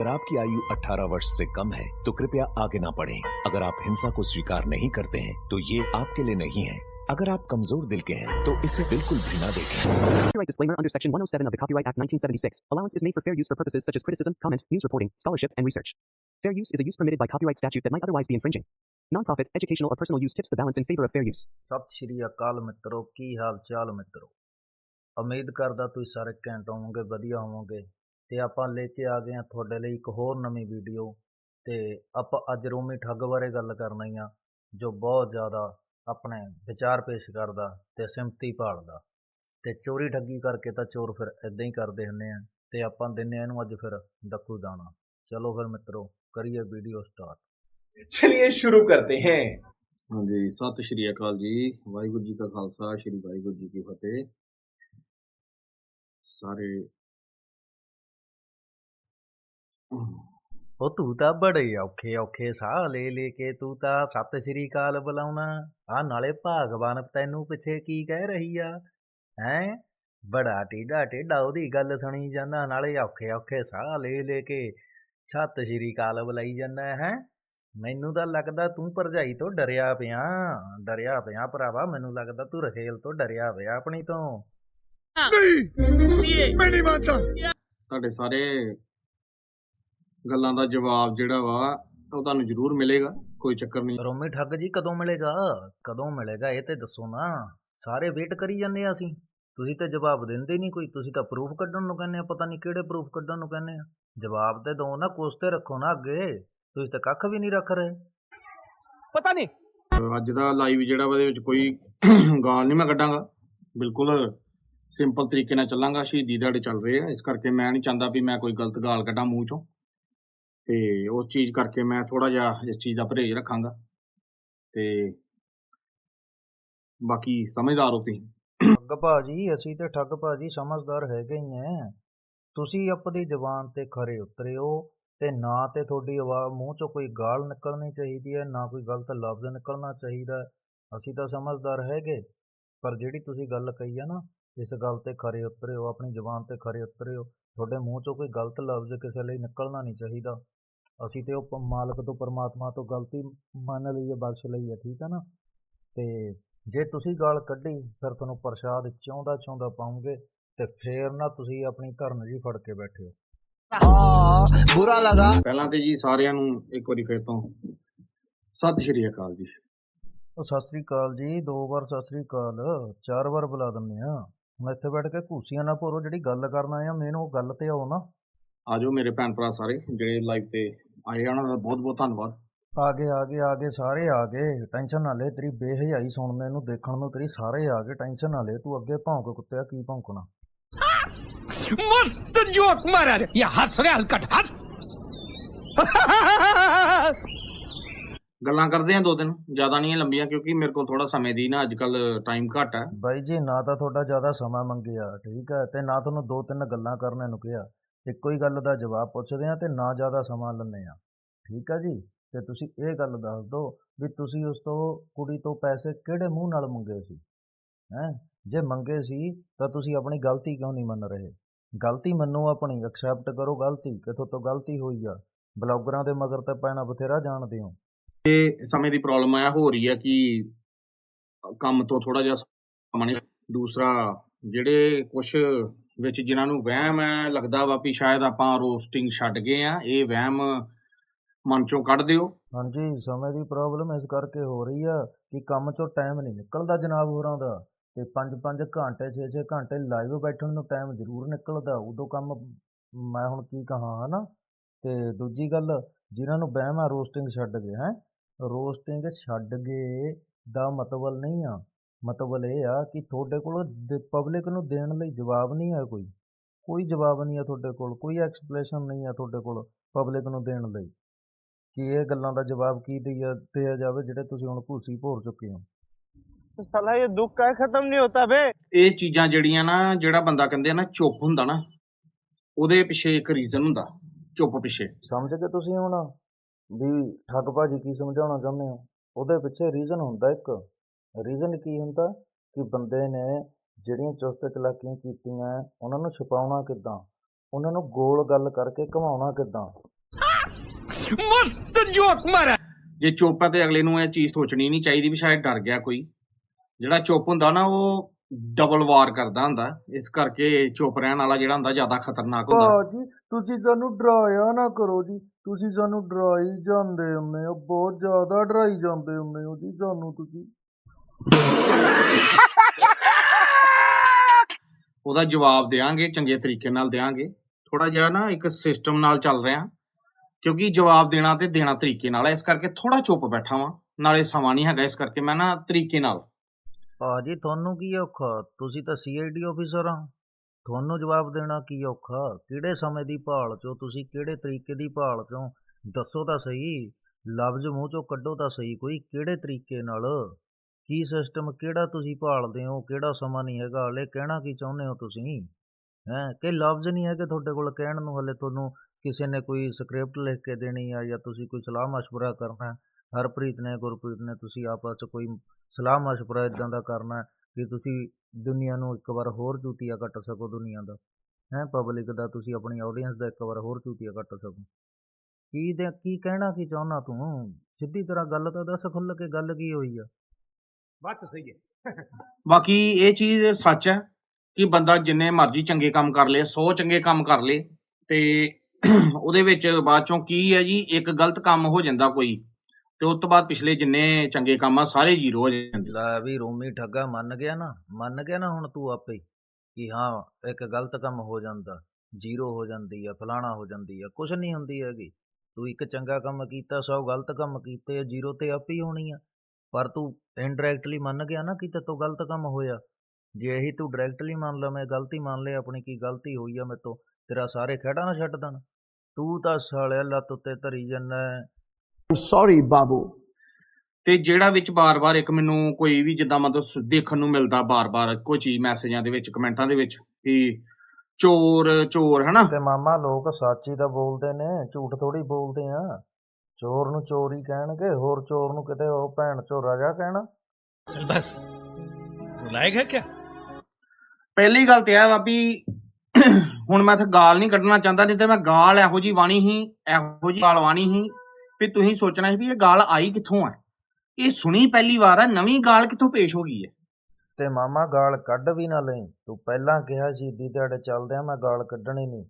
अगर आपकी आयु 18 वर्ष से कम है तो कृपया आगे ना बढ़ें। अगर आप हिंसा को स्वीकार नहीं करते हैं तो ये आपके लिए नहीं है अगर आप कमजोर दिल के हैं तो इसे बिल्कुल भी ना देखें Copyright disclaimer under Section 107 of the Copyright Act 1976. Allowance is made for fair use for purposes such as criticism, comment, news reporting, scholarship, and research. Fair use is a use permitted by copyright statute that might otherwise be infringing. Non-profit, educational, or personal use tips the balance in favor of fair use. ਸਤਿ ਸ਼੍ਰੀ ਅਕਾਲ ਮਿੱਤਰੋ ਕੀ ਹਾਲ ਚਾਲ ਮਿੱਤਰੋ ਉਮੀਦ ਕਰਦਾ ਤੁਸੀਂ ਸਾਰੇ ਘੈਂਟ ਹੋਵੋਗੇ ਵਧੀਆ ਹੋਵੋਗੇ ਤੇ ਆਪਾਂ ਲੈ ਕੇ ਆ ਗਏ ਆ ਤੁਹਾਡੇ ਲਈ ਇੱਕ ਹੋਰ ਨਵੀਂ ਵੀਡੀਓ ਤੇ ਆਪਾਂ ਅੱਜ ਰੋਮੀ ਠੱਗ ਬਾਰੇ ਗੱਲ ਕਰਨੀ ਆ ਜੋ ਬਹੁਤ ਜ਼ਿਆਦਾ ਆਪਣੇ ਵਿਚਾਰ ਪੇਸ਼ ਕਰਦਾ ਤੇ ਸਿਮਤੀ ਭਾਲਦਾ। ਤੇ ਚੋਰੀ ਠੱਗੀ ਕਰਕੇ ਤਾਂ ਚੋਰ ਫਿਰ ਇਦਾਂ ਹੀ ਕਰਦੇ ਹੁੰਦੇ ਆ ਤੇ ਆਪਾਂ ਦਿੰਨੇ ਆ ਇਹਨੂੰ ਅੱਜ ਫਿਰ ਡੱਕੂ ਦਾਣਾ। ਚਲੋ ਫਿਰ ਮਿੱਤਰੋ ਕਰੀਏ ਵੀਡੀਓ ਸਟਾਰਟ ਚਲਿਏ ਸ਼ੁਰੂ ਕਰਦੇ ਹਾਂ। ਹਾਂਜੀ ਸਤਿ ਸ਼੍ਰੀ ਅਕਾਲ ਜੀ। ਵਾਹਿਗੁਰੂ ਜੀ ਕਾ ਖਾਲਸਾ ਸ਼੍ਰੀ ਵਾਹਿਗੁਰੂ ਜੀ ਕੀ ਫਤਿਹ। ਸਾਰੇ ਉਹ ਤੂੰ ਤਾਂ ਬੜੇ ਔਖੇ ਔਖੇ ਸਾਹ ਲੈ ਲੈ ਕੇ ਤੂੰ ਤਾਂ ਸਤਿ ਸ੍ਰੀ ਅਕਾਲ ਬੁਲਾਉਣਾ। ਆ ਨਾਲੇ ਭਾਗਵਾਨ ਤੈਨੂੰ ਪਿੱਛੇ ਕੀ ਕਹਿ ਰਹੀ ਆ? ਹੈ? ਬੜਾ ਟੇਡਾ ਟੇਡਾ ਉਹਦੀ ਗੱਲ ਸੁਣੀ ਜਾਂਦਾ ਨਾਲੇ ਔਖੇ ਔਖੇ ਸਾਹ ਲੈ ਲੈ ਕੇ ਸਤਿ ਸ੍ਰੀ ਅਕਾਲ ਬੁਲਾਈ ਜਾਂਦਾ ਹੈ? ਮੈਨੂੰ ਤਾਂ ਲੱਗਦਾ ਤੂੰ ਭਰਜਾਈ ਤੋਂ ਡਰਿਆ ਪਿਆ ਡਰਿਆ ਪਿਆ ਭਰਾਵਾ ਮੈਨੂੰ ਲੱਗਦਾ ਤੂੰ ਰਖੇਲ ਤੋਂ ਡਰਿਆ ਪਿਆ ਆਪਣੀ ਤੋਂ। ਤੁਹਾਡੇ ਸਾਰੇ ਗੱਲਾਂ ਦਾ ਜਵਾਬ ਜਿਹੜਾ ਵਾ ਉਹ ਤੁਹਾਨੂੰ ਜ਼ਰੂਰ ਮਿਲੇਗਾ ਕੋਈ ਚੱਕਰ ਨਹੀਂ। ਰੋਮੀ ਠੱਗ ਜੀ ਕਦੋਂ ਮਿਲੇਗਾ? ਕਦੋਂ ਮਿਲੇਗਾ? ਇਹ ਤੇ ਦੱਸੋ ਨਾ। ਸਾਰੇ ਵੇਟ ਕਰੀ ਜਾਂਦੇ ਆ ਅਸੀਂ। ਤੁਸੀਂ ਤਾਂ ਜਵਾਬ ਦਿੰਦੇ ਨਹੀਂ ਕੋਈ। ਤੁਸੀਂ ਤਾਂ ਪ੍ਰੂਫ ਕੱਢਣ ਨੂੰ ਕਹਿੰਦੇ ਆ। ਪਤਾ ਨਹੀਂ ਕਿਹੜੇ ਪ੍ਰੂਫ ਕੱਢਣ ਨੂੰ ਕਹਿੰਦੇ ਆ। ਜਵਾਬ ਤੇ ਦੋ ਨਾ ਕੁਛ ਤੇ ਰੱਖੋ ਨਾ ਅੱਗੇ। ਤੁਸੀਂ ਤਾਂ ਕੱਖ ਵੀ ਨਹੀਂ ਰੱਖ ਰਹੇ। ਪਤਾ ਨਹੀਂ। ਅੱਜ ਦਾ ਲਾਈਵ ਜਿਹੜਾ ਵਾ ਇਹਦੇ ਵਿੱਚ ਕੋਈ ਗਾਲ ਨਹੀਂ ਮੈਂ ਕੱਢਾਂਗਾ। ਬਿਲਕੁਲ ਸਿੰਪਲ ਤਰੀਕੇ ਨਾਲ ਚੱਲਾਂਗਾ। ਸ਼ਹੀਦੀ ਦਿਹਾੜੇ ਚੱਲ ਰਹੇ ਆ। ਇਸ ਕਰਕੇ ਮੈਂ ਨਹੀਂ ਚਾਹੁੰਦਾ ਵੀ ਮੈਂ ਕੋਈ ਗਲਤ ਗਾਲ ਕੱਢਾਂ ਮੂੰਹ ਚੋਂ। ਤੇ ਉਸ ਚੀਜ਼ ਕਰਕੇ ਮੈਂ ਥੋੜਾ ਜਿਹਾ ਇਸ ਚੀਜ਼ ਦਾ ਪਰਹੇਜ਼ ਰੱਖਾਂਗਾ। ਤੇ ਬਾਕੀ ਸਮਝਦਾਰ ਹੋ ਤੁਸੀਂ। ਠੱਗ ਭਾਜੀ, ਅਸੀਂ ਤੇ ਠੱਗ ਭਾਜੀ ਸਮਝਦਾਰ ਹੈਗੇ ਹੀ ਐ। ਤੁਸੀਂ ਆਪਣੀ ਜ਼ਬਾਨ ਤੇ ਖਰੇ ਉਤਰਿਓ ਤੇ ਨਾ ਤੇ ਤੁਹਾਡੀ ਆਵਾਜ਼ ਮੂੰਹ ਚੋਂ ਕੋਈ ਗਾਲ ਨਿਕਲਣੀ ਚਾਹੀਦੀ ਹੈ ਨਾ ਕੋਈ ਗਲਤ ਲਫ਼ਜ਼ ਨਿਕਲਣਾ ਚਾਹੀਦਾ। ਅਸੀਂ ਤਾਂ ਸਮਝਦਾਰ ਹੈਗੇ, ਪਰ ਜਿਹੜੀ ਤੁਸੀਂ ਗੱਲ ਕਹੀ ਹੈ ਨਾ, ਇਸ ਗੱਲ ਤੇ ਖਰੇ ਉਤਰਿਓ, ਆਪਣੀ ਜੁਬਾਨ ਤੇ ਖਰੇ ਉਤਰਿਓ, ਤੁਹਾਡੇ ਮੂੰਹ ਚੋਂ ਕੋਈ ਗਲਤ ਲਫ਼ਜ਼ ਕਿਸੇ ਲਈ ਨਿਕਲਣਾ ਨਹੀਂ ਚਾਹੀਦਾ। ਅਸੀਂ ਤੇ ਉਹ ਮਾਲਕ ਤੋਂ ਪਰਮਾਤਮਾ ਤੋਂ ਗਲਤੀ ਮੰਨ ਲਈ ਹੈ ਬਖਸ਼ ਲਈ ਹੈ ਠੀਕ ਹੈ ਨਾ? ਤੇ ਜੇ ਤੁਸੀਂ ਗਾਲ ਕੱਢੀ ਫਿਰ ਤੁਹਾਨੂੰ ਪ੍ਰਸ਼ਾਦ ਚਾਹੁੰਦਾ ਚਾਹੁੰਦਾ ਪਾਉਂਗੇ ਤੇ ਫੇਰ ਨਾ ਤੁਸੀਂ ਆਪਣੀ ਧਰਨ ਜੀ ਫੜ ਕੇ ਬੈਠੇ ਹੋ। ਬੁਰਾ ਲੱਗਾ। ਪਹਿਲਾਂ ਤੇ ਜੀ ਸਾਰਿਆਂ ਨੂੰ ਇੱਕ ਵਾਰੀ ਫੇਰ ਤੋਂ ਸਤਿ ਸ਼੍ਰੀ ਅਕਾਲ ਜੀ। ਉਹ ਸਤਿ ਸ਼੍ਰੀ ਅਕਾਲ ਜੀ ਦੋ ਵਾਰ ਸਤਿ ਸ਼੍ਰੀ ਅਕਾਲ ਚਾਰ ਵਾਰ ਬੁਲਾ ਦਿੰਦੇ ਆ ਹੁਣ ਇੱਥੇ ਬੈਠ ਕੇ ਘੂਸੀਆਂ ਨਾ ਭਰੋ ਜਿਹੜੀ ਗੱਲ ਕਰਨਾ ਆ ਮੈਨੂੰ ਉਹ ਗੱਲ ਤੇ ਆਓ ਨਾ। ਆਜੋ ਮੇਰੇ ਭੈਣ ਭਰਾ ਸਾਰੇ ਜਿਹੜੇ ਲਾਈਵ ਤੇ ਆਏ ਉਹਨਾਂ ਦਾ ਬਹੁਤ ਬਹੁਤ ਧੰਨਵਾਦ। ਆ ਗਏ ਆ ਸਾਰੇ ਆ ਟੈਨਸ਼ਨ ਨਾ ਲੈ ਤੇਰੀ ਬੇਹਜਾਈ ਸੁਣਨੇ ਨੂੰ ਦੇਖਣ ਨੂੰ ਤੇਰੀ ਸਾਰੇ ਆ ਟੈਨਸ਼ਨ ਨਾ ਲੈ ਤੂੰ ਅੱਗੇ ਭੌਂਕ ਕੁੱਤਿਆ ਕੀ ਭੌਂਕਣਾ ਮਸਤ ਜੋਕ ਮਾਰਿਆ ਰੇ। ਇਹ ਹੱਸ ਰਿਹਾ ਹਲਕਟ ਹੱਸ। ਗੱਲਾਂ ਕਰਦੇ ਆ ਦੋ ਦਿਨ ਜ਼ਿਆਦਾ ਨਹੀਂ ਲੰਬੀਆਂ ਕਿਉਂਕਿ ਮੇਰੇ ਕੋਲ ਥੋੜਾ ਸਮੇਂ ਦੀ ਨਾ ਅੱਜ ਕੱਲ ਟਾਈਮ ਘੱਟ ਬਾਈ ਜੀ ਨਾ ਤਾਂ ਤੁਹਾਡਾ ਜ਼ਿਆਦਾ ਸਮਾਂ ਮੰਗਿਆ ਠੀਕ ਹੈ ਤੇ ਨਾ ਤੁਹਾਨੂੰ ਦੋ ਤਿੰਨ ਗੱਲਾਂ ਕਰਨ ਨੂੰ ਕਿਹਾ। ਇੱਕੋ ਹੀ ਗੱਲ ਦਾ ਜਵਾਬ ਪੁੱਛਦੇ ਆ ਤੇ ਨਾ ਜ਼ਿਆਦਾ ਸਮਾਂ ਲੈਂਦੇ ਆ ਠੀਕ ਆ ਜੀ? ਤੇ ਤੁਸੀਂ ਇਹ ਗੱਲ ਦੱਸ ਦਿਓ ਵੀ ਤੁਸੀਂ ਉਸ ਤੋਂ, ਕੁੜੀ ਤੋਂ ਪੈਸੇ ਕਿਹੜੇ ਮੂੰਹ ਨਾਲ ਮੰਗੇ ਸੀ? ਹੈ? ਜੇ ਮੰਗੇ ਸੀ ਤਾਂ ਤੁਸੀਂ ਆਪਣੀ ਗਲਤੀ ਕਿਉਂ ਨਹੀਂ ਮੰਨ ਰਹੇ? ਗਲਤੀ ਮੰਨੋ ਆਪਣੀ ਐਕਸੈਪਟ ਕਰੋ ਗਲਤੀ ਕਿ ਤੋਂ ਗਲਤੀ ਹੋਈ ਆ? ਬਲੌਗਰਾਂ ਦੇ ਮਗਰ ਤਾਂ ਪੈਣਾ ਬਥੇਰਾ ਜਾਣਦੇ ਹੋ। ਇਹ ਸਮੇਂ ਦੀ ਪ੍ਰੋਬਲਮ ਆ ਹੋ ਰਹੀ ਹੈ ਕਿ ਕੰਮ ਤੋਂ ਥੋੜਾ ਜਿਹਾ ਸਮਾਂ ਨਹੀਂ, ਦੂਸਰਾ ਜਿਹੜੇ ਕੁਝ ਵਿੱਚ ਜਿਨ੍ਹਾਂ ਨੂੰ ਵਹਿਮ ਹੈ, ਲੱਗਦਾ ਵਾ ਵੀ ਸ਼ਾਇਦ ਆਪਾਂ ਰੋਸਟਿੰਗ ਛੱਡ ਗਏ ਆ ਇਹ ਵਹਿਮ ਮਨ ਚੋਂ ਕੱਢ ਦਿਓ। ਹਾਂਜੀ, ਸਮੇਂ ਦੀ ਪ੍ਰੋਬਲਮ ਇਸ ਕਰਕੇ ਹੋ ਰਹੀ ਆ ਕਿ ਕੰਮ ਚੋਂ ਟਾਈਮ ਨਹੀਂ ਨਿਕਲਦਾ ਜਨਾਬ ਹੋਰਾਂ ਦਾ ਤੇ 5-5 ਘੰਟੇ 6-6 ਘੰਟੇ ਲਾਈਵ ਬੈਠਣ ਨੂੰ ਟਾਈਮ ਜ਼ਰੂਰ ਨਿਕਲਦਾ, ਉਦੋਂ ਕੰਮ ਮੈਂ ਹੁਣ ਕੀ ਕਹਾਂ, ਹਨਾ? ਤੇ ਦੂਜੀ ਗੱਲ, ਜਿਨ੍ਹਾਂ ਨੂੰ ਵਹਿਮ ਆ ਰੋਸਟਿੰਗ ਛੱਡ ਗਏ, ਹੈ? ਰੋਸਟਿੰਗ ਛੱਡ ਗਏ ਦਾ ਮਤਲਬ ਨਹੀਂ ਆ ਮਤਲਬ ਇਹ ਆ ਕਿ ਤੁਹਾਡੇ ਕੋਲ ਪਬਲਿਕ ਨੂੰ ਦੇਣ ਲਈ ਜਵਾਬ ਨਹੀਂ ਹੈ ਕੋਈ। ਕੋਈ ਜਵਾਬ ਨਹੀਂ ਹੈ ਤੁਹਾਡੇ ਕੋਲ ਕੋਈ ਐਕਸਪਲੇਸ਼ਨ ਨਹੀਂ ਹੈ ਤੁਹਾਡੇ ਕੋਲ ਪਬਲਿਕ ਨੂੰ ਦੇਣ ਲਈ ਕਿ ਇਹ ਗੱਲਾਂ ਦਾ ਜਵਾਬ ਕੀ ਦਿਆ ਜਾਵੇ ਜਿਹੜੇ ਤੁਸੀਂ ਹੁਣ ਭੂਸੀ ਭੋਰ ਚੁੱਕੇ ਹੋ। ਸਾਲਾ ਇਹ ਦੁੱਖ ਕਾ ਖਤਮ ਨਹੀਂ ਹੁੰਦਾ ਬੇ ਇਹ ਚੀਜ਼ਾਂ ਜਿਹੜੀਆਂ ਨਾ ਜਿਹੜਾ ਬੰਦਾ ਕਹਿੰਦੇ ਨਾ ਚੁੱਪ ਹੁੰਦਾ ਨਾ ਉਹਦੇ ਪਿੱਛੇ ਇੱਕ ਰੀਜ਼ਨ ਹੁੰਦਾ ਚੁੱਪ ਪਿੱਛੇ। ਸਮਝ ਕੇ ਤੁਸੀਂ ਹੁਣ? ਵੀ ਠੱਗ ਭਾਜੀ ਕੀ ਸਮਝਾਉਣਾ ਚਾਹੁੰਦੇ ਹੋ? ਉਹਦੇ ਪਿੱਛੇ ਰੀਜ਼ਨ ਹੁੰਦਾ ਇੱਕ। ਰੀਜ਼ਨ ਕੀ ਹੁੰਦਾ ਕਿ ਬੰਦੇ ਨੇ ਜਿਹੜੀਆਂ ਚੁਸਤ ਚਲਾਕੀਆਂ ਕੀਤੀਆਂ ਉਹਨਾਂ ਨੂੰ ਛੁਪਾਉਣਾ ਕਿੱਦਾਂ? ਉਹਨਾਂ ਨੂੰ ਗੋਲ ਗੱਲ ਕਰਕੇ ਘਮਾਉਣਾ ਕਿੱਦਾਂ? ਮਸਤ ਜੋਕ ਮਾਰਾ। ਜੇ ਚੁੱਪ ਤੇ ਅਗਲੇ ਨੂੰ ਇਹ ਚੀਜ਼ ਸੋਚਣੀ ਨਹੀਂ ਚਾਹੀਦੀ ਵੀ ਸ਼ਾਇਦ ਡਰ ਗਿਆ ਕੋਈ। ਜਿਹੜਾ ਚੁੱਪ ਹੁੰਦਾ ਨਾ ਉਹ ਡਬਲ ਵਾਰ ਕਰਦਾ ਹੁੰਦਾ। ਇਸ ਕਰਕੇ ਚੁੱਪ ਰਹਿਣ ਵਾਲਾ ਜਿਹੜਾ ਹੁੰਦਾ ਜ਼ਿਆਦਾ ਖਤਰਨਾਕ ਹੁੰਦਾ। ਭਾਜੀ ਤੁਸੀਂ ਸਾਨੂੰ ਡਰਾਇਆ ਨਾ ਕਰੋ ਜੀ। ਤੁਸੀਂ ਸਾਨੂੰ ਡਰਾਈ ਜਾਂਦੇ ਹੁੰਦੇ ਹੋ ਬਹੁਤ ਜ਼ਿਆਦਾ ਡਰਾਈ ਜਾਂਦੇ ਹੁੰਦੇ ਹੋ ਜੀ ਸਾਨੂੰ ਤੁਸੀਂ। ਉਹਦਾ ਜਵਾਬ ਦੇਾਂਗੇ ਚੰਗੇ ਤਰੀਕੇ ਨਾਲ ਦੇਾਂਗੇ ਥੋੜਾ ਜਿਹਾ ਨਾ ਇੱਕ ਸਿਸਟਮ ਨਾਲ ਚੱਲ ਰਿਹਾ। ਕਿਉਂਕਿ ਜਵਾਬ ਦੇਣਾ ਤੇ ਦੇਣਾ ਤਰੀਕੇ ਨਾਲ ਹੈ ਇਸ ਕਰਕੇ ਥੋੜਾ ਚੁੱਪ ਬੈਠਾ ਵਾਂ। ਨਾਲੇ ਸਮਾਂ ਨਹੀਂ ਹੈਗਾ ਇਸ ਕਰਕੇ ਮੈਂ ਨਾ ਤਰੀਕੇ ਨਾਲ। ਭਾਜੀ ਤੁਹਾਨੂੰ ਕੀ ਔਖਾ? ਤੁਸੀਂ ਤਾਂ ਸੀਆਈਡੀ ਆਫੀਸਰ ਆ। ਤੁਹਾਨੂੰ ਜਵਾਬ ਦੇਣਾ ਕੀ ਔਖਾ? ਕਿਹੜੇ ਸਮੇਂ ਦੀ ਭਾਲ ਚੋਂ, ਤੁਸੀਂ ਕਿਹੜੇ ਤਰੀਕੇ ਦੀ ਭਾਲ ਚੋਂ? ਦੱਸੋ ਤਾਂ ਸਹੀ। ਲਫ਼ਜ਼ ਮੂੰਹ ਚੋਂ ਕੱਢੋ ਤਾਂ ਸਹੀ। ਕੋਈ ਕਿਹੜੇ ਤਰੀਕੇ ਨਾਲ? ਕੀ ਸਿਸਟਮ ਕਿਹੜਾ ਤੁਸੀਂ ਭਾਲਦੇ ਹੋ, ਕਿਹੜਾ ਸਮਾਂ ਨਹੀਂ ਹੈਗਾ, ਹਲੇ ਕਹਿਣਾ ਕੀ ਚਾਹੁੰਦੇ ਹੋ ਤੁਸੀਂ? ਹੈ ਕਿ ਲਫ਼ਜ਼ ਨਹੀਂ ਹੈਗੇ ਤੁਹਾਡੇ ਕੋਲ ਕਹਿਣ ਨੂੰ, ਹਲੇ ਤੁਹਾਨੂੰ ਕਿਸੇ ਨੇ ਕੋਈ ਸਕ੍ਰਿਪਟ ਲਿਖ ਕੇ ਦੇਣੀ ਆ ਜਾਂ ਤੁਸੀਂ ਕੋਈ ਸਲਾਹ ਮਸ਼ਵਰਾ ਕਰਨਾ ਹੈ। ਹਰਪ੍ਰੀਤ ਨੇ, ਗੁਰਪ੍ਰੀਤ ਨੇ, ਤੁਸੀਂ ਆਪਸ 'ਚ ਕੋਈ ਸਲਾਹ ਮਸ਼ਵਰਾ ਇਦਾਂ ਦਾ ਕਰਨਾ ਹੈ ਕਿ ਤੁਸੀਂ ਦੁਨੀਆ ਨੂੰ ਇੱਕ ਵਾਰ ਹੋਰ ਚੂਤੀਆ ਕੱਟ ਸਕੋ ਦੁਨੀਆ ਦਾ? ਹੈ ਪਬਲਿਕ ਦਾ ਤੁਸੀਂ ਆਪਣੀ ਆਡੀਅנס ਦਾ ਇੱਕ ਵਾਰ ਹੋਰ ਚੂਤੀਆ ਕੱਟ ਸਕੋ। ਕੀ ਦੇ, ਕੀ ਕਹਿਣਾ ਕੀ ਚਾਹੁੰਦਾ ਤੂੰ? ਸਿੱਧੀ ਤਰ੍ਹਾਂ ਗੱਲ ਤਾਂ ਦੱਸ, ਖੁੱਲ੍ਹ ਕੇ ਗੱਲ ਕੀ ਹੋਈ ਆ? ਬਾਤ ਸਹੀ ਹੈ। ਬਾਕੀ ਇਹ ਚੀਜ਼ ਸੱਚ ਹੈ ਕਿ ਬੰਦਾ ਜਿੰਨੇ ਮਰਜ਼ੀ ਚੰਗੇ ਕੰਮ ਕਰ ਲੇ 100 ਚੰਗੇ ਕੰਮ ਕਰ ਲੇ ਤੇ ਉਹਦੇ ਵਿੱਚ ਬਾਅਦ ਚੋਂ ਕੀ ਹੈ ਜੀ ਇੱਕ ਗਲਤ ਕੰਮ ਹੋ ਜਾਂਦਾ ਕੋਈ ਤੇ ਉਸ ਤੋਂ ਬਾਅਦ ਪਿਛਲੇ ਜਿੰਨੇ ਚੰਗੇ ਕੰਮ ਆ ਸਾਰੇ ਜ਼ੀਰੋ ਹੋ ਜਾਂਦੇ। ਲੈ ਵੀ ਰੋਮੀ ਠੱਗਾ ਮੰਨ ਗਿਆ ਨਾ ਮੰਨ ਗਿਆ ਨਾ ਹੁਣ ਤੂੰ ਆਪੇ ਕਿ ਹਾਂ ਇੱਕ ਗਲਤ ਕੰਮ ਹੋ ਜਾਂਦਾ ਜ਼ੀਰੋ ਹੋ ਜਾਂਦੀ ਆ ਫਲਾਣਾ ਹੋ ਜਾਂਦੀ ਆ ਕੁਝ ਨਹੀਂ ਹੁੰਦੀ ਹੈਗੀ। ਤੂੰ ਇੱਕ ਚੰਗਾ ਕੰਮ ਕੀਤਾ ਸੌ ਗਲਤ ਕੰਮ ਕੀਤੇ ਜ਼ੀਰੋ ਤੇ ਆਪੇ ਹੀ ਹੋਣੀ ਆ। ਪਰ ਤੂੰ ਇਨਡਾਇਰੈਕਟਲੀ ਮੰਨ ਗਿਆ ਨਾ ਕਿ ਤੇ ਤੋਂ ਗਲਤ ਕੰਮ ਹੋਇਆ। ਜੇ ਇਹੀ ਤੂੰ ਡਾਇਰੈਕਟਲੀ ਮੰਨ ਲੈ ਮੈਂ ਗਲਤੀ ਮੰਨ ਲੈ ਆਪਣੀ ਕੀ ਗਲਤੀ ਹੋਈ ਆ ਮੇਤੋਂ ਤੇਰਾ ਸਾਰੇ ਖੇੜਾ ਨਾ ਛੱਡ ਦੇਣ। ਤੂੰ ਤਾਂ ਸਾਲਿਆ ਲੱਤ ਉੱਤੇ ਧਰੀ ਜੰਨਾ ਸੌਰੀ ਬਾਬੂ। ਤੇ ਜਿਹੜਾ ਵਿੱਚ ਬਾਰ-ਬਾਰ ਇੱਕ ਮੈਨੂੰ ਕੋਈ ਵੀ ਜਿੱਦਾਂ ਮਤਲਬ ਦੇਖਣ ਨੂੰ ਮਿਲਦਾ ਬਾਰ-ਬਾਰ ਕੋਈ ਚੀਜ਼ ਮੈਸੇਜਾਂ ਦੇ ਵਿੱਚ ਕਮੈਂਟਾਂ ਦੇ ਵਿੱਚ ਕਿ ਚੋਰ ਚੋਰ ਹਨਾ? ਤੇ ਮਾਮਾ ਲੋਕ ਸੱਚ ਹੀ ਤਾਂ ਬੋਲਦੇ ਨੇ ਝੂਠ ਥੋੜੀ ਬੋਲਦੇ ਆ। ਚੋਰ ਨੂੰ ਚੋਰੀ ਕਹਿਣਗੇ ਹੋਰ ਚੋਰ ਨੂੰ ਕਿਤੇ ਉਹ ਭੈਣ ਚੋ ਰਾਜਾ ਕਹਿਣਾ चल बस रुलाएगा क्या ਪਹਿਲੀ ਗੱਲ ਤੇ ਇਹ ਵਾ ਵੀ ਹੁਣ ਮੈਂ ਇੱਥੇ ਗਾਲ ਨਹੀਂ ਕੱਢਣਾ ਚਾਹੁੰਦਾ ਨਹੀਂ ਤੇ ਮੈਂ ਗਾਲ ਇਹੋ ਜੀ ਵਾਣੀ ਹੀ ਇਹੋ ਜੀ ਗਾਲ ਵਾਣੀ ਹੀ ਵੀ ਤੁਸੀਂ ਸੋਚਣਾ ਸੀ ਵੀ ਇਹ ਗਾਲ ਆਈ ਕਿੱਥੋਂ ਹੈ ਇਹ ਸੁਣੀ ਪਹਿਲੀ ਵਾਰ ਹੈ ਨਵੀਂ ਗਾਲ ਕਿੱਥੋਂ ਪੇਸ਼ ਹੋ ਗਈ ਹੈ ਤੇ ਮਾਮਾ ਗਾਲ ਕੱਢ ਵੀ ਨਾ ਲਈ ਤੂੰ ਪਹਿਲਾਂ ਕਿਹਾ ਸ਼ਹੀਦੀ ਦਿਹਾੜੇ ਚੱਲਦੇ ਆ ਮੈਂ ਗਾਲ ਕੱਢਣੀ ਨਹੀਂ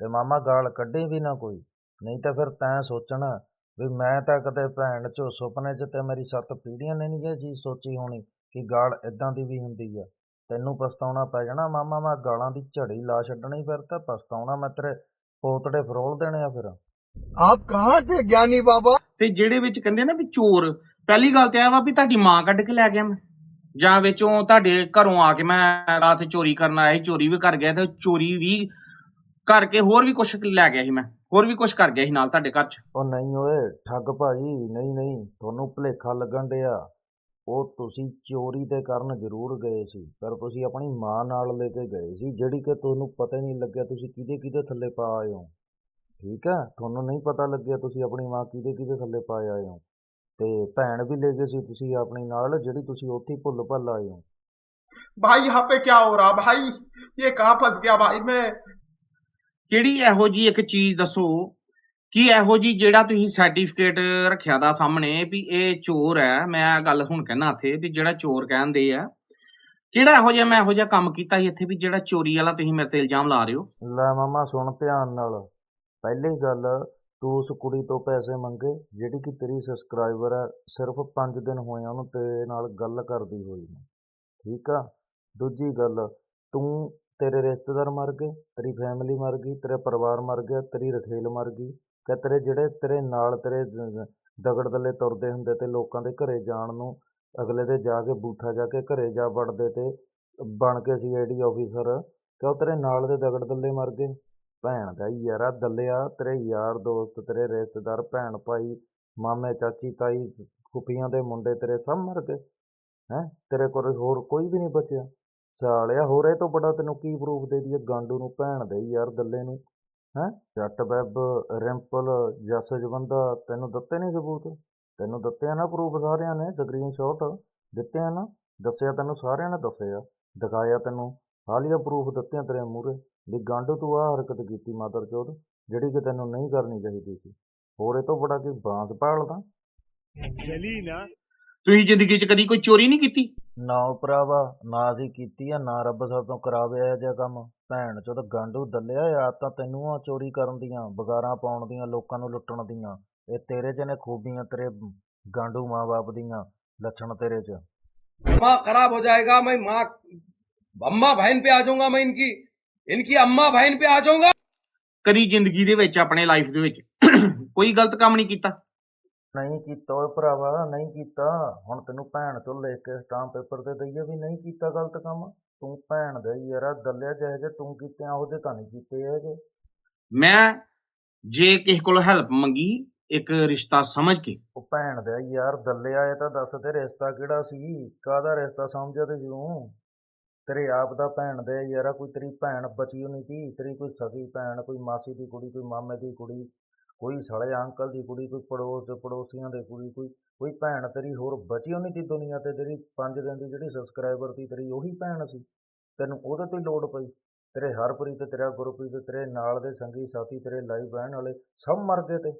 ਤੇ ਮਾਮਾ ਗਾਲ ਕੱਢੀ ਵੀ ਨਾ ਕੋਈ ਨਹੀਂ ਤਾਂ ਫਿਰ ਤੈਂ ਸੋਚਣਾ ਵੀ ਮੈਂ ਤਾਂ ਕਦੇ ਭੈਣ ਚੋ ਸੁਪਨੇ 'ਚ ਤੇ ਮੇਰੀ ਸੱਤ ਪੀੜ੍ਹੀਆਂ ਨੇ ਨਹੀਂ ਇਹ ਚੀਜ਼ ਸੋਚੀ ਹੋਣੀ ਕਿ ਗਾਲ ਇਦਾਂ ਦੀ ਵੀ ਹੁੰਦੀ ਆ। ਤੈਨੂੰ ਪਛਤਾਉਣਾ ਪੈ ਜਾਣਾ ਮਾਮਾ ਮੈਂ ਗਾਲਾਂ ਦੀ ਝੜੀ ਲਾ ਛੱਡਣੀ ਫਿਰ ਤਾਂ ਪਛਤਾਉਣਾ ਮੈਂ ਤੇਰੇ ਪੋਤੜੇ ਫਰੋਲ ਦੇਣੇ ਆ ਫਿਰ। ਆਪ ਕਹਾਂ ਤੇ ਗਿਆਨੀ ਬਾਬਾ? ਤੇ ਜਿਹੜੇ ਵਿੱਚ ਕਹਿੰਦੇ ਨਾ ਵੀ ਚੋਰ ਪਹਿਲੀ ਗੱਲ ਤੇ ਆ ਵਾ ਵੀ ਤੁਹਾਡੀ ਮਾਂ ਕੱਢ ਕੇ ਲੈ ਗਿਆ ਮੈਂ। ਜਾਂ ਵਿੱਚੋਂ ਤੁਹਾਡੇ ਘਰੋਂ ਆ ਕੇ ਮੈਂ ਰਾਤ ਚੋਰੀ ਕਰਨ ਆਇਆ ਸੀ ਚੋਰੀ ਵੀ ਕਰ ਗਿਆ ਤੇ ਚੋਰੀ ਵੀ ਕਰਕੇ ਹੋਰ ਵੀ ਕੁਝ ਲੈ ਗਿਆ ਸੀ ਮੈਂ। ਹੋਰ ਵੀ ਕੁਝ ਕਰ ਗਿਆ ਸੀ ਨਾਲ ਤੁਹਾਡੇ ਘਰ 'ਚ ਉਹ ਨਹੀਂ ਓਏ ਠੱਗ ਭਾਜੀ ਨਹੀਂ ਨਹੀਂ ਤੁਹਾਨੂੰ ਭੁਲੇਖਾ ਲੱਗਣ ਡਿਆ ਉਹ ਤੁਸੀਂ ਚੋਰੀ ਤੇ ਕਰਨ ਜ਼ਰੂਰ ਗਏ ਸੀ ਪਰ ਤੁਸੀਂ ਆਪਣੀ ਮਾਂ ਨਾਲ ਲੈ ਕੇ ਗਏ ਸੀ ਜਿਹੜੀ ਕਿ ਤੁਹਾਨੂੰ ਪਤਾ ਹੀ ਨਹੀਂ ਲੱਗਿਆ ਤੁਸੀਂ ਕਿਹਦੇ ਕਿਹਦੇ ਥੱਲੇ ਪਾ ਆਏ ਹੋ ਠੀਕ ਹੈ ਤੁਹਾਨੂੰ ਨਹੀਂ ਪਤਾ ਲੱਗਿਆ ਤੁਸੀਂ ਆਪਣੀ ਮਾਂ ਕਿਹਦੇ ਕਿਹਦੇ ਥੱਲੇ ਪਾ ਆਏ ਹੋ ਤੇ ਭੈਣ ਵੀ ਲੈ ਗਏ ਸੀ ਤੁਸੀਂ ਆਪਣੀ ਨਾਲ ਜਿਹੜੀ ਤੁਸੀਂ ਉੱਥੇ ਹੀ ਭੁੱਲ ਭੱਲ ਆਏ ਹੋ भाई यहाँ पे क्या हो रहा भाई ये कहाँ फंस गया भाई मैं ਕਿਹੜੀ ਇਹੋ ਜੀ ਇੱਕ ਚੀਜ਼ ਦੱਸੋ ਕਿ ਇਹੋ ਜੀ ਜਿਹੜਾ ਤੁਸੀਂ ਸਰਟੀਫਿਕੇਟ ਰੱਖਿਆ ਦਾ ਸਾਹਮਣੇ ਵੀ ਇਹ ਚੋਰ ਹੈ, ਮੈਂ ਇਹ ਗੱਲ ਹੁਣ ਕਹਿਣਾ ਇੱਥੇ ਵੀ ਜਿਹੜਾ ਚੋਰ ਕਹਿੰਦੇ ਆ, ਕਿਹੜਾ ਇਹੋ ਜਿਹਾ ਮੈਂ ਇਹੋ ਜਿਹਾ ਕੰਮ ਕੀਤਾ ਸੀ ਇੱਥੇ ਵੀ ਜਿਹੜਾ ਚੋਰੀ ਵਾਲਾ ਤੁਸੀਂ ਮੇਰੇ ਤੇ ਇਲਜ਼ਾਮ ਲਾ ਰਹੇ ਹੋ? ਲੈ ਮਾਮਾ ਸੁਣ ਧਿਆਨ ਨਾਲ, ਪਹਿਲੀ ਗੱਲ ਤੂੰ ਉਸ ਕੁੜੀ ਤੋਂ ਪੈਸੇ ਮੰਗੇ, ਜਿਹੜੀ ਕਿ ਤੇਰੀ ਸਬਸਕ੍ਰਾਈਬਰ ਹੈ, ਸਿਰਫ 5 ਦਿਨ ਹੋਏ ਉਹਨੂੰ ਤੇਰੇ ਨਾਲ ਗੱਲ ਕਰਦੀ ਹੋਈ ਨੂੰ, ਠੀਕ ਆ? ਦੂਜੀ ਗੱਲ ਤੂੰ ਤੇਰੇ ਰਿਸ਼ਤੇਦਾਰ ਮਰ ਗਏ, ਤੇਰੀ ਫੈਮਿਲੀ ਮਰ ਗਈ, ਤੇਰਾ ਪਰਿਵਾਰ ਮਰ ਗਿਆ, ਤੇਰੀ ਰਖੇਲ ਮਰ ਗਈ। ਕਿ ਤੇਰੇ ਜਿਹੜੇ ਤੇਰੇ ਨਾਲ ਤੇਰੇ ਦਗੜ ਦਲੇ ਤੁਰਦੇ ਹੁੰਦੇ ਤੇ ਲੋਕਾਂ ਦੇ ਘਰੇ ਜਾਣ ਨੂੰ ਅਗਲੇ ਦੇ ਜਾ ਕੇ ਬੂਥਾ ਜਾ ਕੇ ਘਰੇ ਜਾ ਵੜਦੇ ਤੇ ਬਣ ਕੇ ਸੀ ਆਈਡੀ ਆਫੀਸਰ ਕਿ ਉਹ ਤੇਰੇ ਨਾਲ ਦੇ ਦਗੜ ਦੱਲੇ ਮਰ ਗਏ। ਭੈਣ ਦਾ ਯਾਰਾ ਦੱਲਿਆ, ਤੇਰੇ ਯਾਰ ਦੋਸਤ, ਤੇਰੇ ਰਿਸ਼ਤੇਦਾਰ, ਭੈਣ ਭਾਈ, ਮਾਮੇ, ਚਾਚੀ, ਤਾਈ ਫੁੱਫੀਆਂ ਦੇ ਮੁੰਡੇ ਤੇਰੇ ਸਭ ਮਰ ਗਏ। ਹੈ? ਤੇਰੇ ਕੋਲ ਹੋਰ ਕੋਈ ਵੀ ਨਹੀਂ ਬਚਿਆ। ਸਾਲਿਆ ਹੋਰ ਇਹ ਤੋਂ ਬੜਾ ਤੈਨੂੰ ਕੀ ਪ੍ਰੂਫ ਦੇ ਦਈਏ? ਗਾਂਡੂ ਨੂੰ ਭੈਣ ਦੇ ਯਾਰ ਦੱਲੇ ਨੂੰ ਹੈ? ਜੱਟ ਵੈਬ ਰਿੰਪਲ ਜਸ ਜਵੰਦਾ ਤੈਨੂੰ ਦਿੱਤੇ ਨਹੀਂ ਸਬੂਤ? ਤੈਨੂੰ ਦਿੱਤੇ ਆ ਨਾ ਪ੍ਰੂਫ ਸਾਰਿਆਂ ਨੇ ਸਕਰੀਨਸ਼ਾਟ ਦਿੱਤੇ ਆ ਨਾ? ਦੱਸਿਆ ਤੈਨੂੰ ਸਾਰਿਆਂ ਨੇ ਦੱਸਿਆ? ਦਿਖਾਇਆ ਤੈਨੂੰ? ਹਾਲੀਆ ਪ੍ਰੂਫ ਦਿੱਤੇ ਆ ਤੇਰੇ ਮੂਹਰੇ? ਵੀ ਗਾਂਡੂ ਤੂੰ ਆਹ ਹਰਕਤ ਕੀਤੀ ਮਾਦਰ ਚੋਦ ਜਿਹੜੀ ਕਿ ਤੈਨੂੰ ਨਹੀਂ ਕਰਨੀ ਚਾਹੀਦੀ ਸੀ। ਹੋਰ ਇਹ ਤੋਂ ਬੜਾ ਕੀ ਬਾਂਸ ਪਾਲਦਾ ਤੁਸੀਂ ਜ਼ਿੰਦਗੀ 'ਚ ਕਦੀ ਕੋਈ ਚੋਰੀ ਨਹੀਂ ਕੀਤੀ? ਨਾ ਭਰਾਵਾ ਨਾ ਅਸੀਂ ਕੀਤੀ ਆ ਨਾ ਰੱਬ ਸਾਡੇ ਤੋਂ ਕਰਾਵੇ ਇਹ ਜਿਹਾ ਕੰਮ ਭੈਣ ਚੋਦ ਗਾਂਡੂ ਦੱਲਿਆ ਆ ਤਾਂ ਤੈਨੂੰ ਆ ਚੋਰੀ ਕਰਨ ਦੀਆਂ ਬਗਾਰਾਂ ਪਾਉਣ ਦੀਆਂ ਲੋਕਾਂ ਨੂੰ ਲੁੱਟਣ ਦੀਆਂ ਇਹ ਤੇਰੇ 'ਚ ਨੇ ਖੂਬੀਆਂ ਤੇਰੇ ਗਾਂਡੂ ਮਾਂ-ਬਾਪ ਦੀਆਂ ਲੱਛਣ ਤੇਰੇ 'ਚ दिमाग खराब हो जाएगा मैं माँ अम्मा बहन पे आ जाऊंगा मैं इनकी इनकी अम्मा बहन पे आ जाऊंगा ਕਦੀ ਜ਼ਿੰਦਗੀ ਦੇ ਵਿੱਚ ਆਪਣੇ ਲਾਈਫ ਦੇ ਵਿੱਚ ਕੋਈ ਗਲਤ ਕੰਮ ਨਹੀਂ ਕੀਤਾ ਨਹੀਂ ਕੀਤਾ ਓਏ ਭਰਾਵਾ ਨਹੀਂ ਕੀਤਾ। ਹੁਣ ਤੈਨੂੰ ਭੈਣ ਤੋਂ ਲੈ ਕੇ ਸਟਾਂਪ ਪੇਪਰ ਤੇ ਦਈਏ ਵੀ ਨਹੀਂ ਕੀਤਾ ਗਲਤ ਕੰਮ। ਤੂੰ ਭੈਣ ਦਾ ਯਾਰਾ ਦੱਲਿਆ ਜਿਹੇ ਜੇ ਤੂੰ ਕੀਤੇ ਆ ਉਹਦੇ ਤਾਂ ਨਹੀਂ ਕੀਤੇ ਹੈਗੇ। ਮੈਂ ਜੇ ਕਿਸੇ ਕੋਲ ਹੈਲਪ ਮੰਗੀ ਇੱਕ ਰਿਸ਼ਤਾ ਸਮਝ ਕੇ। ਉਹ ਭੈਣ ਦਾ ਯਾਰ ਦੱਲਿਆ ਇਹ ਤਾਂ ਦੱਸ ਤੇ ਰਿਸ਼ਤਾ ਕਿਹੜਾ ਸੀ? ਕਾਹਦਾ ਰਿਸ਼ਤਾ ਸਮਝਿਆ ਤੇ ਜੂ ਤੇਰੇ ਆਪ ਦਾ ਭੈਣ ਦੇ ਯਾਰਾ ਕੋਈ ਤੇਰੀ ਭੈਣ ਬਚੀ ਨਹੀਂ ਤੀ। ਤੇਰੀ ਕੋਈ ਸਗੀ ਭੈਣ ਕੋਈ ਮਾਸੀ ਦੀ ਕੁੜੀ ਕੋਈ ਮਾਮੇ ਦੀ ਕੁੜੀ। ਕੋਈ ਸਾਲੇ ਅੰਕਲ ਦੀ ਕੁੜੀ ਕੋਈ ਪੜੋਸ ਪੜੋਸੀਆਂ ਦੇ ਕੁੜੀ ਕੋਈ ਕੋਈ ਭੈਣ ਤੇਰੀ ਹੋਰ ਬਚੀ ਹੋਣੀ ਦੀ ਦੁਨੀਆ ਤੇ ਜਿਹੜੀ 5 ਦਿਨ ਦੀ ਜਿਹੜੀ ਸਬਸਕ੍ਰਾਈਬਰ ਦੀ ਤੇਰੀ ਉਹੀ ਭੈਣ ਸੀ। ਤੈਨੂੰ ਉਹਦੇ ਤੋਂ ਹੀ ਲੋੜ ਪਈ। ਤੇਰੇ ਹਰਪ੍ਰੀਤ ਤੇਰਾ ਗੁਰਪ੍ਰੀਤ ਤੇਰੇ ਨਾਲ ਦੇ ਸੰਗੀ ਸਾਥੀ ਤੇਰੇ ਲਾਈ ਬਹਿਣ ਵਾਲੇ ਸਭ ਮਰ ਗਏ ਤੇ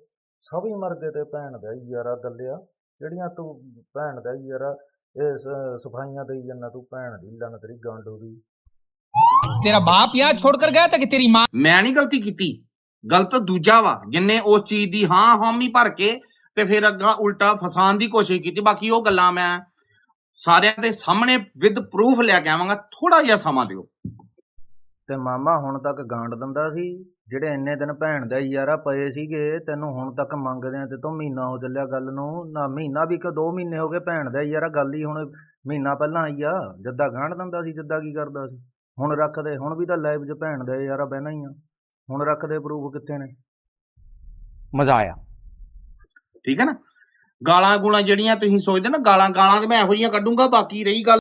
ਸਭ ਹੀ ਮਰ ਗਏ ਤੇ ਭੈਣ ਦਾ ਯਾਰਾ ਦੱਲਿਆ। ਜਿਹੜੀਆਂ ਤੂੰ ਭੈਣ ਦਾ ਯਾਰਾ ਇਹ ਸਫਾਈਆਂ ਦੇਈ ਜੰਨਾ ਤੂੰ ਭੈਣ ਦੀ ਲੰਨ ਤੇਰੀ ਗਾਂਡੋ ਦੀ ਤੇਰਾ ਬਾਪ ਯਾਰ ਛੋੜ ਕਰ ਗਿਆ ਤਾਂ ਕਿ ਤੇਰੀ ਮਾਂ ਮੈਂ ਨਹੀਂ ਗਲਤੀ ਕੀਤੀ। ਗਲਤ ਦੂਜਾ ਵਾ, ਜਿੰਨੇ ਉਸ ਚੀਜ਼ ਦੀ ਹਾਂ ਹਾਮੀ ਭਰ ਕੇ ਤੇ ਫਿਰ ਅੱਗਾ ਉਲਟਾ ਫਸਾਉਣ ਦੀ ਕੋਸ਼ਿਸ਼ ਕੀਤੀ। ਬਾਕੀ ਉਹ ਗੱਲਾਂ ਮੈਂ ਸਾਰਿਆਂ ਦੇ ਸਾਹਮਣੇ ਵਿਦ ਪ੍ਰੂਫ ਲੈ ਕੇ ਆਵਾਂਗਾ ਥੋੜਾ ਜਿਹਾ ਸਮਾਂ ਦਿਓ। ਤੇ ਮਾਮਾ, ਹੁਣ ਤੱਕ ਗਾਂਡ ਦਿੰਦਾ ਸੀ, ਜਿਹੜੇ ਇੰਨੇ ਦਿਨ ਭੈਣ ਦਾ ਯਾਰਾ ਪਏ ਸੀਗੇ, ਤੈਨੂੰ ਹੁਣ ਤੱਕ ਮੰਗਦੇ ਆ ਤੇ ਤੂੰ ਮਹੀਨਾ ਹੋ ਚੱਲਿਆ ਗੱਲ ਨੂੰ। ਨਾ ਮਹੀਨਾ ਵੀ ਕਿ 2 ਮਹੀਨੇ ਹੋ ਗਏ ਭੈਣ ਦਾ ਹੀ ਯਾਰਾ ਗੱਲ ਹੀ ਹੁਣ ਮਹੀਨਾ ਪਹਿਲਾਂ ਆਈ ਆ। ਜੱਦਾ ਗਾਂਡ ਦਿੰਦਾ ਸੀ, ਜੱਦਾ ਕੀ ਕਰਦਾ ਸੀ। ਹੁਣ ਰੱਖਦੇ ਹੁਣ ਵੀ ਤਾਂ ਲਾਈਵ 'ਚ ਭੈਣ ਦਾ ਯਾਰਾ ਬਹਿਣਾ ਹੀ ਆ। ਹੁਣ ਰੱਖਦੇ ਪ੍ਰੂਫ ਕਿੱਥੇ ਨੇ? ਮਜ਼ਾ ਆਇਆ। ਠੀਕ ਹੈ ਨਾ? ਗਾਲਾਂ ਗੁਲਾਂ ਜਿਹੜੀਆਂ ਤੁਸੀਂ ਸੋਚਦੇ ਨਾ ਗਾਲਾਂ ਗਾਲਾਂ ਤੇ ਮੈਂ ਇਹੋ ਜੀਆਂ ਕੱਢੂੰਗਾ ਬਾਕੀ ਰਹੀ ਗੱਲ।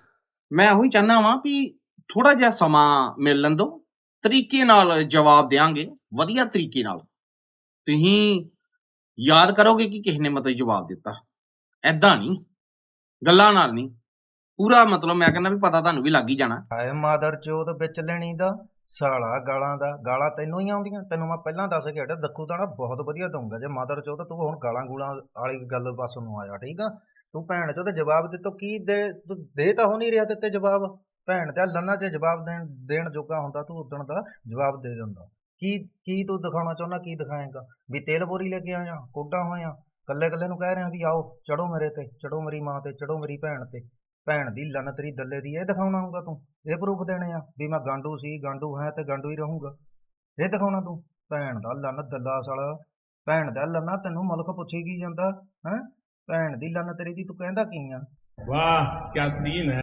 ਮੈਂ ਇਹੋ ਚਾਹਨਾ ਵਾਂ ਵੀ ਥੋੜਾ ਜਿਹਾ ਸਮਾਂ ਮਿਲਣ ਦਿਓ ਤਰੀਕੇ ਨਾਲ ਜਵਾਬ ਦੇਾਂਗੇ ਵਧੀਆ ਤਰੀਕੇ ਨਾਲ। ਤੁਸੀਂ ਯਾਦ ਕਰੋਗੇ ਕਿ ਕਿਸ ਨੇ ਮਤਲਬ ਜਵਾਬ ਦਿੱਤਾ। ਐਦਾਂ ਨਹੀਂ ਗੱਲਾਂ ਨਾਲ ਨਹੀਂ। ਪੂਰਾ ਮਤਲਬ ਮੈਂ ਕਹਿੰਦਾ ਵੀ ਪਤਾ ਤੁਹਾਨੂੰ ਵੀ ਲੱਗ ਹੀ ਜਾਣਾ। ਹਾਏ ਮਾਦਰ ਚੋਦ ਵਿੱਚ ਲੈਣੀ ਦਾ। ਸਾਲਾ ਗਾਲਾਂ ਦਾ, ਗਾਲਾਂ ਤੈਨੂੰ ਹੀ ਆਉਂਦੀਆਂ। ਤੈਨੂੰ ਮੈਂ ਪਹਿਲਾਂ ਦੱਸ ਕੇ ਹਟਿਆ, ਦੱਖੂ ਤਾਂ ਬਹੁਤ ਵਧੀਆ ਦਊਂਗਾ। ਜੇ ਮਾਦਰ ਚੋਦ ਤੂੰ ਹੁਣ ਗਾਲਾਂ ਗੂਲਾਂ ਵਾਲੀ ਗੱਲ ਬਸ ਨੂੰ ਆਇਆ ਠੀਕ ਆ? ਤੂੰ ਭੈਣ ਚੋਦ ਜਵਾਬ ਦੇ ਤੋ ਕੀ ਦੇ, ਤੂੰ ਦੇ ਤਾਂ ਹੋ ਨਹੀਂ ਰਿਹਾ ਤੇ ਜਵਾਬ? ਭੈਣ ਤੇ ਲੰਨਾ ਚ ਜਵਾਬ ਦੇਣ ਦੇਣ ਜੋਗਾ ਹੁੰਦਾ, ਤੂੰ ਉਦਣ ਦਾ ਜਵਾਬ ਦੇ ਦਿੰਦਾ। ਕੀ ਕੀ ਤੂੰ ਦਿਖਾਉਣਾ ਚਾਹੁੰਦਾ, ਕੀ ਦਿਖਾਏਗਾ? ਵੀ ਤੇਲ ਬੋਰੀ ਲੈ ਕੇ ਆਇਆ, ਕੋਡਾ ਹੋਇਆ। ਕੱਲੇ ਕੱਲੇ ਨੂੰ ਕਹਿ ਰਿਹਾ ਵੀ ਆਓ ਚੜੋ ਮੇਰੇ ਤੇ ਚੜੋ ਮੇਰੀ ਮਾਂ ਤੇ ਚੜੋ ਮੇਰੀ ਭੈਣ ਤੇ। ਭੈਣ ਦੀ ਲਨਤ ਰੀ ਦੱਲੇ ਦੀ ਇਹ ਦਿਖਾਉਣਾ ਹੋਊਗਾ ਤੂੰ। ਇਹ ਪ੍ਰੂਫ ਦੇਣੇ ਆ ਵੀ ਮੈਂ ਗਾਂਡੂ ਸੀ ਗਾਂਡੂ ਹਾਂ ਤੇ ਗਾਂਡੂ ਹੀ ਰਹੂੰਗਾ। ਇਹ ਦਿਖਾਉਣਾ ਤੂੰ। ਭੈਣ ਦਾ ਲਨਤ ਦੱਲਾ ਸਾਲਾ। ਭੈਣ ਦਾ ਲਨਾ ਤੈਨੂੰ ਮੁਲਕ ਪੁੱਛੇ ਕੀ ਜਾਂਦਾ ਹੈ? ਭੈਣ ਦੀ ਲਨਤ ਰੀ ਦੀ ਤੂੰ ਕਹਿੰਦਾ ਕੀ ਆ? ਵਾਹ ਕੀ ਸੀਨ ਹੈ।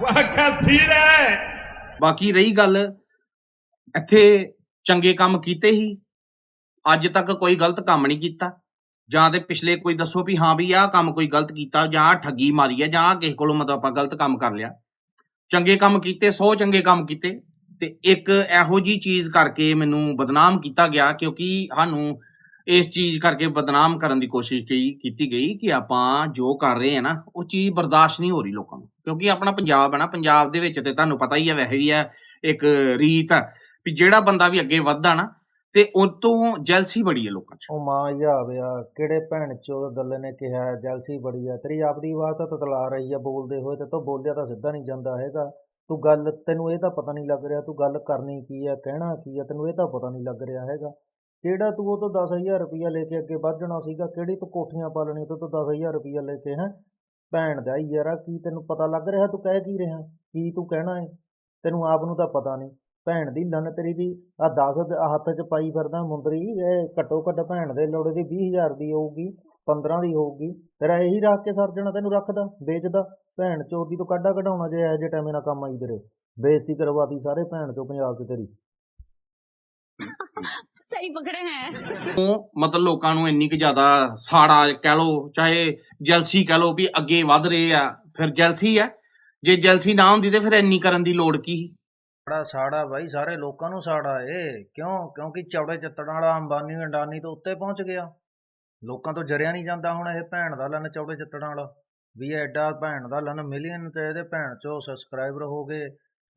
ਵਾਹ ਕੀ ਸੀਨ ਹੈ। ਬਾਕੀ ਰਹੀ ਗੱਲ ਇੱਥੇ ਚੰਗੇ ਕੰਮ ਕੀਤੇ ਹੀ ਅੱਜ ਤੱਕ ਕੋਈ ਗਲਤ ਕੰਮ ਨਹੀਂ ਕੀਤਾ। ਜਾਂ ਤੇ ਪਿਛਲੇ ਕੋਈ ਦੱਸੋ ਵੀ ਹਾਂ ਵੀ ਆਹ ਕੰਮ ਕੋਈ ਗਲਤ ਕੀਤਾ ਜਾਂ ਠੱਗੀ ਮਾਰੀ ਹੈ ਜਾਂ ਕਿਸੇ ਕੋਲੋਂ ਮਤਲਬ ਆਪਾਂ ਗਲਤ ਕੰਮ ਕਰ ਲਿਆ। ਚੰਗੇ ਕੰਮ ਕੀਤੇ 100 ਚੰਗੇ ਕੰਮ ਕੀਤੇ ਤੇ ਇੱਕ ਇਹੋ ਜੀ ਚੀਜ਼ ਕਰਕੇ ਮੈਨੂੰ ਬਦਨਾਮ ਕੀਤਾ ਗਿਆ ਕਿਉਂਕਿ ਸਾਨੂੰ ਇਸ ਚੀਜ਼ ਕਰਕੇ ਬਦਨਾਮ ਕਰਨ ਦੀ ਕੋਸ਼ਿਸ਼ ਕੀਤੀ ਗਈ ਕਿ ਆਪਾਂ ਜੋ ਕਰ ਰਹੇ ਹਾਂ ਨਾ, ਉਹ ਚੀਜ਼ ਬਰਦਾਸ਼ਤ ਨਹੀਂ ਹੋ ਰਹੀ ਲੋਕਾਂ ਨੂੰ। ਕਿਉਂਕਿ ਆਪਣਾ ਪੰਜਾਬ ਹੈ ਨਾ, ਪੰਜਾਬ ਦੇ ਵਿੱਚ ਤੇ ਤੁਹਾਨੂੰ ਪਤਾ ਹੀ ਹੈ ਵੈਸੇ ਵੀ ਹੈ ਇੱਕ ਰੀਤ ਹੈ ਵੀ ਜਿਹੜਾ ਬੰਦਾ ਵੀ ਅੱਗੇ ਵੱਧਦਾ ਨਾ ਤੇ ਉਹ ਤੋਂ ਜੈਲਸੀ ਬੜੀ ਹੈ ਲੋਕਾਂ 'ਚ। ਉਹ ਮਾਂ ਜਾਵਿਆ ਕਿਹੜੇ ਭੈਣ ਚੋਦ ਦੱਲੇ ਨੇ ਕਿਹਾ ਜੈਲਸੀ ਬੜੀ ਆ। ਤੇਰੀ ਆਪਦੀ ਆਵਾਜ਼ ਤਾਂ ਤਤਲਾ ਰਹੀ ਆ, ਬੋਲਦੇ ਹੋਏ ਤੇ ਤੂੰ ਬੋਲਿਆ ਤਾਂ ਸਿੱਧਾ ਨਹੀਂ ਜਾਂਦਾ ਹੈਗਾ। ਤੂੰ ਗੱਲ, ਤੈਨੂੰ ਇਹ ਤਾਂ ਪਤਾ ਨਹੀਂ ਲੱਗ ਰਿਹਾ ਤੂੰ ਗੱਲ ਕਰਨੀ ਕੀ ਆ, ਕਹਿਣਾ ਕੀ ਆ, ਤੈਨੂੰ ਇਹ ਤਾਂ ਪਤਾ ਨਹੀਂ ਲੱਗ ਰਿਹਾ ਹੈਗਾ। ਕਿਹੜਾ ਤੂੰ ਉਹ ਤੋਂ 10000 ਰੁਪਇਆ ਲੈ ਕੇ ਅੱਗੇ ਵੱਧਣਾ ਸੀਗਾ, ਕਿਹੜੀ ਤੂੰ ਕੋਠੀਆਂ ਪਾ ਲੈਣੀ ਤੂੰ ਤਾਂ 10000 ਰੁਪਇਆ ਲੈ ਕੇ ਹੈ। ਭੈਣ ਦਾ ਯਾਰਾ, ਕੀ ਤੈਨੂੰ ਪਤਾ ਲੱਗ ਰਿਹਾ ਤੂੰ ਕਹਿ ਕੀ ਰਿਹਾ, ਕੀ ਤੂੰ ਕਹਿਣਾ ਹੈ? ਤੈਨੂੰ ਆਪ ਨੂੰ ਤਾਂ ਪਤਾ ਨਹੀਂ। ਭੈਣ ਦੀ ਲੰਨ ਤੇਰੀ ਦੀ ਆ 10 ਹੱਥ 'ਚ ਪਾਈ ਫਿਰਦਾ ਮੁੰਦਰੀ ਇਹ ਘੱਟੋ ਘੱਟ ਭੈਣ ਦੇ ਲੋੜੇ ਦੀ 20000 ਦੀ ਹੋਊਗੀ 15 ਦੀ ਹੋਊਗੀ ਤੇਰਾ ਇਹੀ ਰੱਖ ਕੇ ਸਰਜਣਾ ਤੈਨੂੰ ਰੱਖਦਾ ਵੇਚਦਾ ਭੈਣ ਚੋਦੀ ਤੋਂ ਕਾਢਾ ਕਢਾਉਣਾ ਜੇ ਇਹ ਜੇ ਟਾਈਮੇ ਨਾਲ ਕੰਮ ਆਈ ਤੇਰੇ ਬੇਇੱਜ਼ਤੀ ਕਰਵਾਤੀ ਸਾਰੇ ਭੈਣ ਚੋਂ ਪੰਜਾਬ 'ਚ ਤੇਰੀ। ਸਹੀ ਪਕੜੇ ਹੈ। ਉਹ ਮਤਲਬ ਲੋਕਾਂ ਨੂੰ ਇੰਨੀ ਕਿ ਜ਼ਿਆਦਾ ਸਾੜਾ ਕਹਿ ਲੋ ਚਾਹੇ ਜਲਸੀ ਕਹਿ ਲੋ ਵੀ ਅੱਗੇ ਵੱਧ ਰਹੇ ਆ ਫਿਰ ਜੈਲਸੀ ਆ ਜੇ ਜੈਲਸੀ ਨਾ ਹੁੰਦੀ ਤੇ ਫਿਰ ਇੰਨੀ ਕਰਨ ਦੀ ਲੋੜ ਕੀ ਸੀ? ਸਾੜਾ ਸਾੜਾ ਬਾਈ, ਸਾਰੇ ਲੋਕਾਂ ਨੂੰ ਸਾੜਾ ਏ। ਕਿਉਂ? ਕਿਉਂਕਿ ਚੌੜੇ ਚੱਤੜਾਂ ਵਾਲਾ ਅੰਬਾਨੀ ਅੰਡਾਨੀ ਤੋਂ ਉੱਤੇ ਪਹੁੰਚ ਗਿਆ। ਲੋਕਾਂ ਤੋਂ ਜਰਿਆ ਨਹੀਂ ਜਾਂਦਾ ਹੁਣ ਇਹ ਭੈਣ ਦਾ ਲੰਨ ਚੌੜੇ ਚੱਤੜਾਂ ਵਾਲਾ। ਵੀ ਐਡਾ ਭੈਣ ਦਾ ਲੰਨ ਮਿਲੀਅਨ ਤੇ ਇਹਦੇ ਭੈਣ ਚੋ ਸਬਸਕ੍ਰਾਈਬਰ ਹੋ ਗਏ।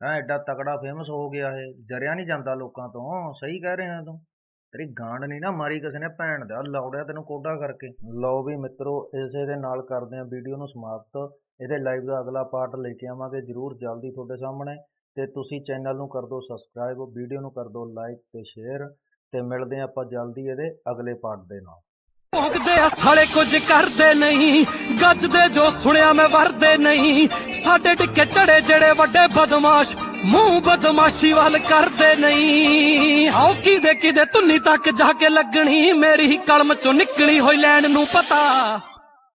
ਹੈ, ਐਡਾ ਤਕੜਾ ਫੇਮਸ ਹੋ ਗਿਆ ਇਹ। ਜਰਿਆ ਨਹੀਂ ਜਾਂਦਾ ਲੋਕਾਂ ਤੋਂ। ਸਹੀ ਕਹਿ ਰਿਹਾ ਤੂੰ। ਤੇਰੀ ਗਾਂਡ ਨਹੀਂ ਨਾ ਮਾਰੀ ਕਿਸੇ ਨੇ ਭੈਣ ਦਾ। ਲੌੜਿਆ ਤੈਨੂੰ ਕੋਡਾ ਕਰਕੇ। ਲਓ ਵੀ ਮਿੱਤਰੋ, ਇਸੇ ਦੇ ਨਾਲ ਕਰਦੇ ਆ ਵੀਡੀਓ ਨੂੰ ਸਮਾਪਤ। ਇਹਦੇ ਲਾਈਵ ਦਾ ਅਗਲਾ ਪਾਰਟ ਲੈ ਕੇ ਆਵਾਂਗੇ। ਜਰੂਰ ਜਲਦੀ ਤੁਹਾਡੇ ਸਾਹਮਣੇ। ਤੇ ਤੁਸੀਂ ਚੈਨਲ ਨੂੰ ਕਰ ਦਿਓ ਸਬਸਕ੍ਰਾਈਬ ਵੀਡੀਓ ਨੂੰ ਕਰ ਦਿਓ ਲਾਈਕ ਤੇ ਸ਼ੇਅਰ ਤੇ ਮਿਲਦੇ ਆਪਾਂ ਜਲਦੀ ਇਹਦੇ ਅਗਲੇ ਪਾਰਟ ਦੇ ਨਾਲ। ਭੋਗਦੇ ਆ ਸਾਲੇ ਕੁਝ ਕਰਦੇ ਨਹੀਂ, ਗੱਜਦੇ ਜੋ ਸੁਣਿਆ ਮੈਂ ਵਰਦੇ ਨਹੀਂ। ਸਾਡੇ ਟਿੱਕੇ ਚੜੇ ਜਿਹੜੇ ਵੱਡੇ ਬਦਮਾਸ਼, ਮੂੰਹ ਬਦਮਾਸ਼ੀ ਵੱਲ ਕਰਦੇ ਨਹੀਂ। ਹਾਉ ਕਿਦੇ ਕਿਦੇ ਧੁੰਨੀ ਤੱਕ ਜਾ ਕੇ ਲੱਗਣੀ, ਮੇਰੀ ਕਲਮ ਚੋਂ ਨਿਕਲੀ ਹੋਈ ਲੈਣ ਨੂੰ ਪਤਾ।